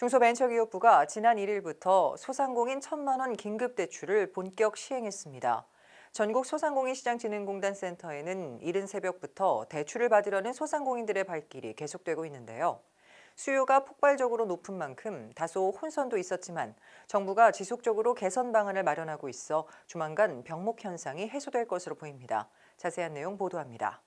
중소벤처기업부가 지난 1일부터 소상공인 1천만 원 긴급 대출을 본격 시행했습니다. 전국 소상공인 시장진흥공단 센터에는 이른 새벽부터 대출을 받으려는 소상공인들의 발길이 계속되고 있는데요. 수요가 폭발적으로 높은 만큼 다소 혼선도 있었지만 정부가 지속적으로 개선 방안을 마련하고 있어 조만간 병목 현상이 해소될 것으로 보입니다. 자세한 내용 보도합니다.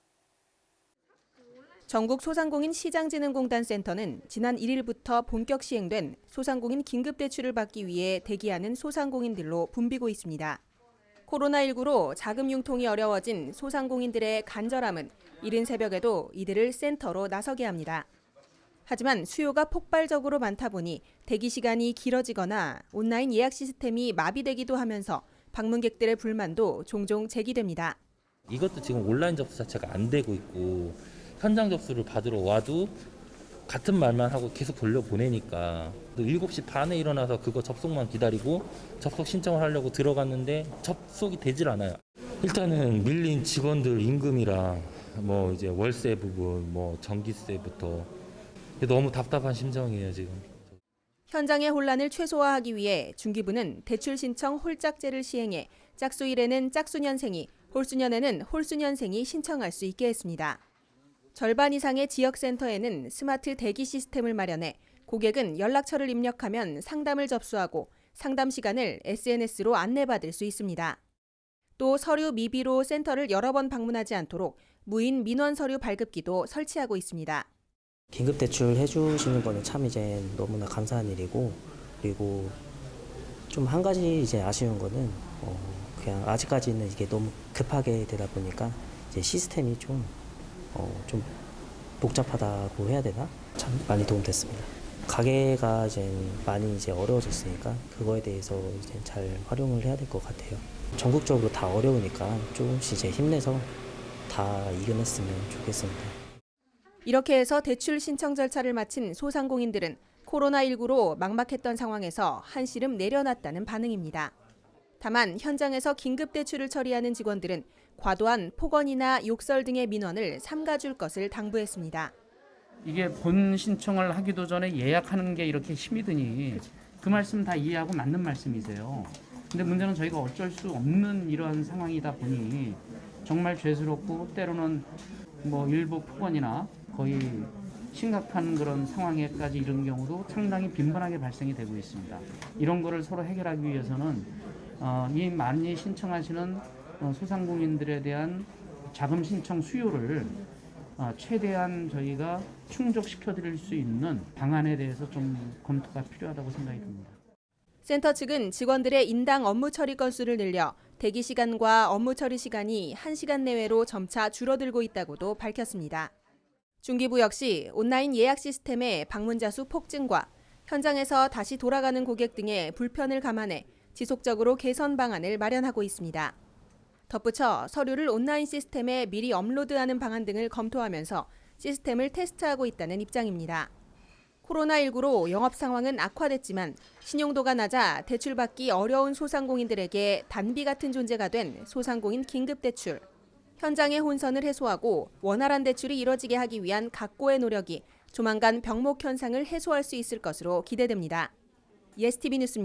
전국 소상공인 시장진흥공단 센터는 지난 1일부터 본격 시행된 소상공인 긴급대출을 받기 위해 대기하는 소상공인들로 붐비고 있습니다. 코로나19로 자금 융통이 어려워진 소상공인들의 간절함은 이른 새벽에도 이들을 센터로 나서게 합니다. 하지만 수요가 폭발적으로 많다 보니 대기 시간이 길어지거나 온라인 예약 시스템이 마비되기도 하면서 방문객들의 불만도 종종 제기됩니다. 이것도 지금 온라인 접수 자체가 안 되고 있고 현장 접수를 받으러 와도 같은 말만 하고 계속 돌려보내니까 또 7시 반에 일어나서 그거 접속만 기다리고 접속 신청을 하려고 들어갔는데 접속이 되질 않아요. 일단은 밀린 직원들 임금이랑 뭐 이제 월세 부분, 뭐 전기세부터 너무 답답한 심정이에요 지금. 현장의 혼란을 최소화하기 위해 중기부는 대출 신청 홀짝제를 시행해 짝수 일에는 짝수년생이, 홀수년에는 홀수년생이 신청할 수 있게 했습니다. 절반 이상의 지역센터에는 스마트 대기 시스템을 마련해 고객은 연락처를 입력하면 상담을 접수하고 상담 시간을 SNS로 안내받을 수 있습니다. 또 서류 미비로 센터를 여러 번 방문하지 않도록 무인 민원 서류 발급기도 설치하고 있습니다. 긴급 대출 해주시는 거는 참 이제 너무나 감사한 일이고 그리고 좀 한 가지 이제 아쉬운 거는 어 그냥 아직까지는 이게 너무 급하게 되다 보니까 이제 시스템이 좀 어 좀 복잡하다고 해야 되나 참 많이 도움됐습니다. 가게가 이제 많이 이제 어려워졌으니까 그거에 대해서 이제 잘 활용을 해야 될 것 같아요. 전국적으로 다 어려우니까 조금씩 이제 힘내서 다 이겨냈으면 좋겠습니다. 이렇게 해서 대출 신청 절차를 마친 소상공인들은 코로나19로 막막했던 상황에서 한시름 내려놨다는 반응입니다. 다만 현장에서 긴급 대출을 처리하는 직원들은 과도한 폭언이나 욕설 등의 민원을 삼가줄 것을 당부했습니다. 이게 본 신청을 하기도 전에 예약하는 게 이렇게 힘이 드니 그 말씀 다 이해하고 맞는 말씀이세요. 근데 문제는 저희가 어쩔 수 없는 이러한 상황이다 보니 정말 죄스럽고 때로는 뭐 일부 폭언이나 거의 심각한 그런 상황에까지 이른 경우도 상당히 빈번하게 발생이 되고 있습니다. 이런 거를 서로 해결하기 위해서는 어, 이 많이 신청하시는 어, 소상공인들에 대한 자금 신청 수요를 어, 최대한 저희가 충족시켜 드릴 수 있는 방안에 대해서 좀 검토가 필요하다고 생각이 듭니다. 센터 측은 직원들의 인당 업무 처리 건수를 늘려 대기 시간과 업무 처리 시간이 1시간 내외로 점차 줄어들고 있다고도 밝혔습니다. 중기부 역시 온라인 예약 시스템의 방문자 수 폭증과 현장에서 다시 돌아가는 고객 등의 불편을 감안해 지속적으로 개선 방안을 마련하고 있습니다. 덧붙여 서류를 온라인 시스템에 미리 업로드하는 방안 등을 검토하면서 시스템을 테스트하고 있다는 입장입니다. 코로나19로 영업 상황은 악화됐지만 신용도가 낮아 대출받기 어려운 소상공인들에게 단비 같은 존재가 된 소상공인 긴급대출. 현장의 혼선을 해소하고 원활한 대출이 이뤄지게 하기 위한 각고의 노력이 조만간 병목 현상을 해소할 수 있을 것으로 기대됩니다. 예스티비 뉴스입니다.